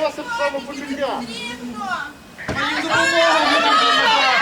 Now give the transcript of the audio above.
носить самопочуття. Мені допомога!